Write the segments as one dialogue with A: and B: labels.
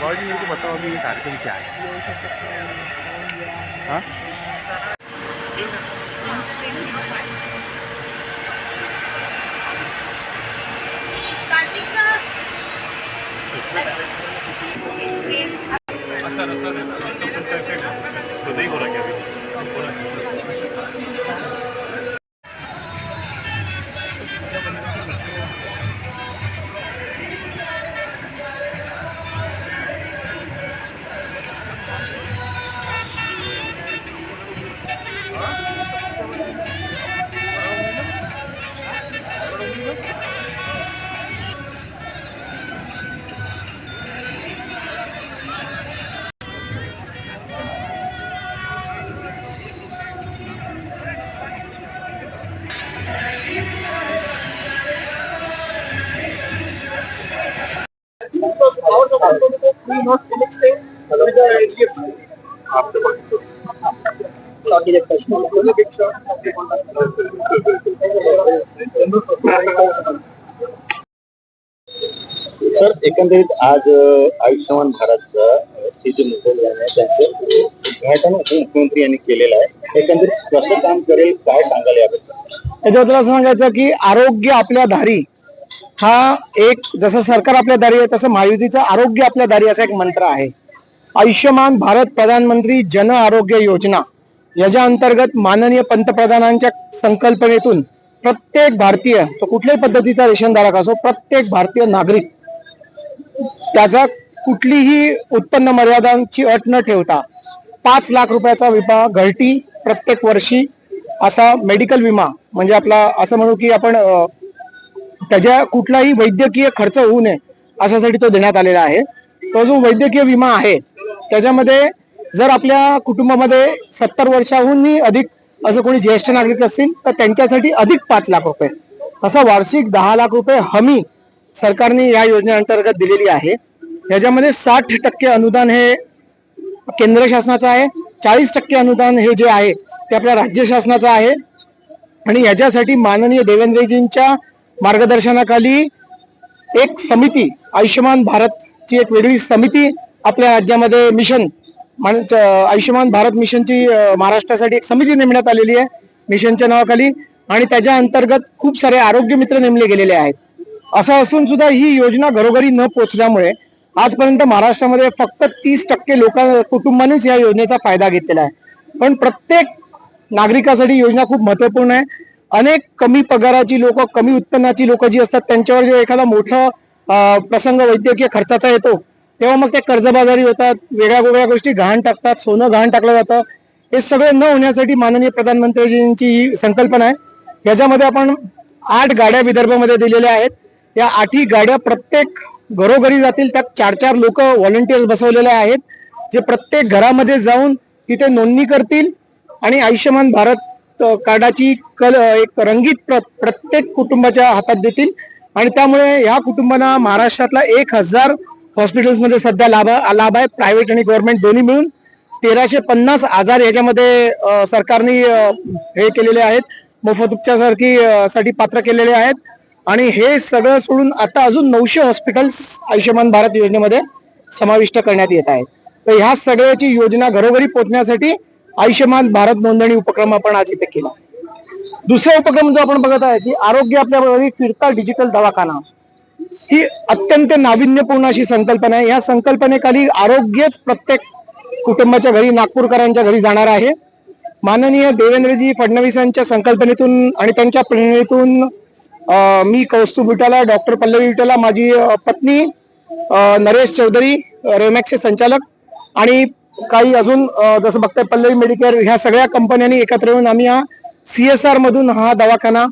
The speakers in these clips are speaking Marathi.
A: बाबा जी मेरे को बताओ अभी ये कार्यक्रम क्या है हाँ
B: सर एकंदरीत आज आयुष्यमान भारतचं हे जे मोबाईल आहे त्यांचं उद्घाटन उपमुख्यमंत्री यांनी केलेलं आहे. एकंदरीत कसं काम करेल काय सांगाल याबद्दल?
C: याच्याबद्दल असं सांगायचं की आरोग्य आपल्या धारी हा एक जसं सरकार आपल्या दारी आहे तसं महायुतीचं आरोग्य आपल्या दारी असा एक मंत्र आहे. आयुष्यमान भारत प्रधानमंत्री जन आरोग्य योजना. याच्या अंतर्गत माननीय पंतप्रधानांच्या संकल्पनेतून प्रत्येक भारतीय तो कुठल्याही पद्धतीचा रेशनधारक असो प्रत्येक भारतीय नागरिक त्याचा कुठलीही उत्पन्न मर्यादांची अट न ठेवता पाच लाख रुपयाचा विमा घरटी प्रत्येक वर्षी असा मेडिकल विमा म्हणजे आपला असं म्हणू की आपण त्याच्या कुठलाही वैद्यकीय खर्च होऊ नये अशासाठी तो देण्यात आलेला आहे. तो जो वैद्यकीय विमा आहे त्याच्यामध्ये जर आपल्या कुटुंबामध्ये सत्तर वर्षाहूनही अधिक असं कोणी ज्येष्ठ नागरिक असतील तर त्यांच्यासाठी अधिक पाच लाख रुपये. असं वार्षिक दहा लाख रुपये हमी सरकारने या योजनेअंतर्गत दिलेली आहे. याच्यामध्ये साठ टक्के अनुदान हे केंद्र शासनाचं आहे चाळीस टक्के अनुदान हे जे आहे ते आपल्या राज्य शासनाचं आहे. आणि याच्यासाठी माननीय देवेंद्रजींच्या मार्गदर्शनाखाली एक समिती आयुष्यमान भारतची एक वेगळी समिती आपल्या राज्यामध्ये मिशन म्हणजे आयुष्यमान भारत मिशनची महाराष्ट्रासाठी एक समिती नेमण्यात आलेली आहे मिशनच्या नावाखाली. आणि त्याच्या अंतर्गत खूप सारे आरोग्य मित्र नेमले गेलेले आहेत. असं असून सुद्धा ही योजना घरोघरी न पोचल्यामुळे आजपर्यंत महाराष्ट्रामध्ये फक्त तीस टक्के लोक कुटुंबानेच या योजनेचा फायदा घेतलेला आहे. पण प्रत्येक नागरिकासाठी योजना खूप महत्त्वपूर्ण आहे. अनेक कमी पगाराची लोक कमी उत्पन्नाची लोक जी असतात त्यांच्यावर जेव्हा एखादा मोठा प्रसंग वैद्यकीय खर्चाचा येतो तेव्हा मग ते कर्जबाजारी होतात वेगळ्या वेगळ्या गोष्टी गहाण टाकतात सोनं गहाण टाकलं जातं. हे सगळं न होण्यासाठी माननीय प्रधानमंत्रीजींची ही संकल्पना आहे. याच्यामध्ये आपण आठ गाड्या विदर्भामध्ये दिलेल्या आहेत. या आठही गाड्या प्रत्येक घरोघरी जातील त्यात चार चार लोक व्हॉलंटियर्स बसवलेले आहेत. जे प्रत्येक घरामध्ये जाऊन तिथे नोंदणी करतील आणि आयुष्यमान भारत कार्डाची कल एक रंगीत प्र- प्रत्येक कुटुंबाच्या हातात देतील. आणि त्यामुळे या कुटुंबांना महाराष्ट्रातला एक हजार हॉस्पिटल्समध्ये सध्या लाभ लाभ आहे. प्रायव्हेट आणि गव्हर्नमेंट दोन्ही मिळून तेराशे पन्नास आजार याच्यामध्ये सरकारने हे केलेले आहेत. मोफत उपचारासाठी साठी पात्र केलेले आहेत. आणि हे सगळं सोडून आता अजून नऊशे हॉस्पिटल्स आयुष्यमान भारत योजनेमध्ये समाविष्ट करण्यात येत आहेत. तर ह्या सगळ्याची योजना घरोघरी पोहोचण्यासाठी आयुष्यमान भारत नोंदणी उपक्रम आपण आज इथे केला. दुसरा उपक्रम जो आपण बघत आहे की आरोग्य आपल्या घरी फिरता डिजिटल दवाखाना. ही अत्यंत नाविन्यपूर्ण अशी संकल्पना आहे. या संकल्पनेखाली आरोग्यच प्रत्येक कुटुंबाच्या घरी नागपूरकरांच्या घरी जाणार आहे. माननीय देवेंद्रजी फडणवीसांच्या संकल्पनेतून आणि त्यांच्या प्रेरणेतून मी कौस्तुभ विटाला डॉक्टर पल्लवी विटाला माझी पत्नी नरेश चौधरी रेमॅक्सचे संचालक आणि काही अजून जसं बघताय पल्लवी मेडिकेअर ह्या सगळ्या कंपन्यांनी एकत्र येऊन आम्ही हा सीएसआर मधून हा दवाखाना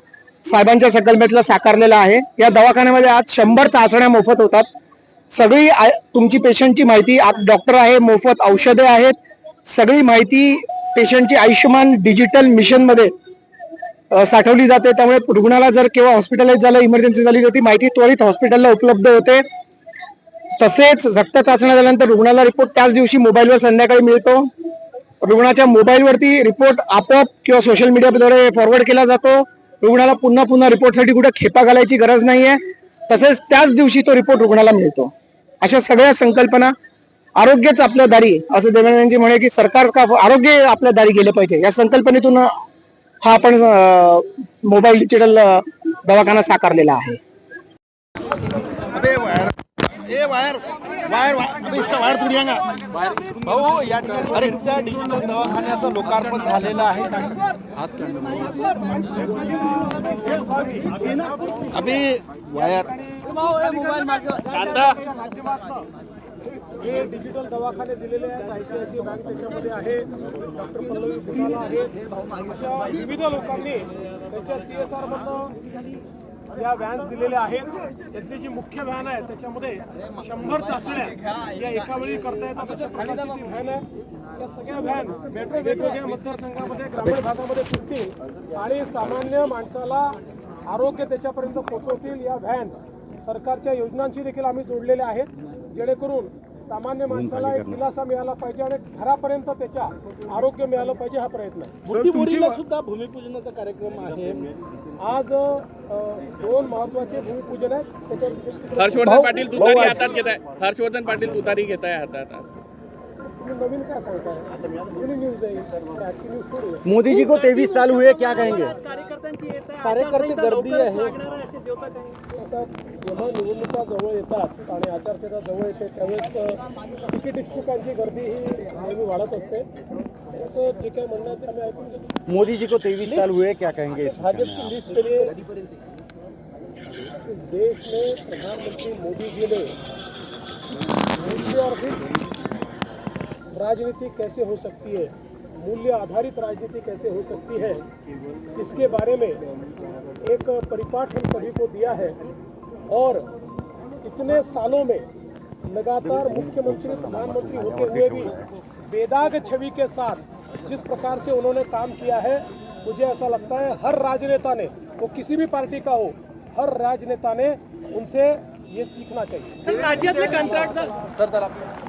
C: साहेबांच्या संकल्पनेतला साकारलेला आहे. या दवाखान्यामध्ये आज शंभर चाचण्या मोफत होतात. सगळी तुमची पेशंटची माहिती डॉक्टर आहे मोफत औषधे आहेत. सगळी माहिती पेशंटची आयुष्यमान डिजिटल मिशनमध्ये साठवली जाते. त्यामुळे रुग्णाला जर केव्हा हॉस्पिटलाइज झालं इमर्जन्सी झाली तर ती माहिती त्वरित हॉस्पिटलला उपलब्ध होते. तसेच रक्त चाचण्या झाल्यानंतर रुग्णाला रिपोर्ट त्याच दिवशी मोबाईलवर संध्याकाळी मिळतो. रुग्णाच्या मोबाईलवरती रिपोर्ट आपोआप किंवा सोशल मीडियाद्वारे फॉरवर्ड केला जातो. रुग्णाला पुन्हा पुन्हा रिपोर्टसाठी कुठे खेपा घालायची गरज नाही आहे तसेच त्याच दिवशी तो रिपोर्ट रुग्णाला मिळतो. अशा सगळ्या संकल्पना आरोग्यच आपल्या दारी. असं देवेंद्रजी म्हणे की सरकार का आरोग्य आपल्या दारी गेले पाहिजे. या संकल्पनेतून हा आपण मोबाईल डिजिटल दवाखाना साकारलेला आहे.
D: वायर वायर इसका वायर जाएगा
A: भाऊ या ठिकाणी त्या डिजिटल दवाखान्याचं लोकार्पण झालेलं आहे.
D: अबे वायर.
E: हे डिजिटल दवाखाने दिलेले आहेत. आयसीआयसीआय बँक त्याच्यामध्ये आहे. डॉक्टर पल्लवी फुटाला आहे अशा विविध लोकांनी त्यांच्या सी एस आर मधनं या व्हॅन्स दिलेल्या आहेत. त्यातली जी मुख्य व्हॅन आहे त्याच्यामध्ये शंभर चाचण्या या एका वेळी करता येतात अशा प्रकारची ती व्हॅन आहे. या सगळ्या व्हॅन वेगवेगळ्या मतदारसंघामध्ये ग्रामीण भागामध्ये फिरतील आणि सामान्य माणसाला आरोग्य त्याच्यापर्यंत पोहोचवतील या व्हॅन्स सरकारच्या योजनांशी देखील आम्ही जोडलेल्या आहेत. जेणेकरून सामान्य माणसाला एक दिलासा मिळाला पाहिजे आणि घरापर्यंत त्याच्या आरोग्य मिळालं पाहिजे हा प्रयत्न आहे. बुद्धिबोरीला सुद्धा भूमिपूजनाचा कार्यक्रम आहे. आज दोन महत्त्वाचे भूमिपूजन आहेत. त्याच्यावर
F: हर्षवर्धन पाटील तुतारी हातात घेत आहे हर्षवर्धन पाटील तुतारी घेत आहे हातात
E: नवीन काय.
B: मोदी जी को तेईस साल हुए क्या कहेंगे?
E: कार्यकर्ते गर्दी आहे. जेव्हा निवडणुका जवळ येतात आणि आचारसंहिता जवळ येते त्यावेळेस तिकीट इच्छुकांची गर्दी ही नेहमी वाढत असते. त्याचं जे काही म्हणणं ते आम्ही ऐकून
B: मोदी जी को तेईस साल हुए क्या कहेंगे इस
E: भाजपा की लिस्ट के लिए इस देश में प्रधानमंत्री मोदी जी ने मूल्य राजनीति कैसे हो सकती है मूल्य आधारित राजनीति कैसे हो सकती है इसके बारे में एक परिपाठ हम सभी को दिया है। और इतने सालों में लगातार मुख्यमंत्री प्रधानमंत्री होते हुए भी बेदाग छवि के साथ जिस प्रकार से उन्होंने काम किया है मुझे ऐसा लगता है हर राजनेता ने वो किसी भी पार्टी का हो हर राजनेता ने उनसे ये सीखना चाहिए।
A: सर तर आपलं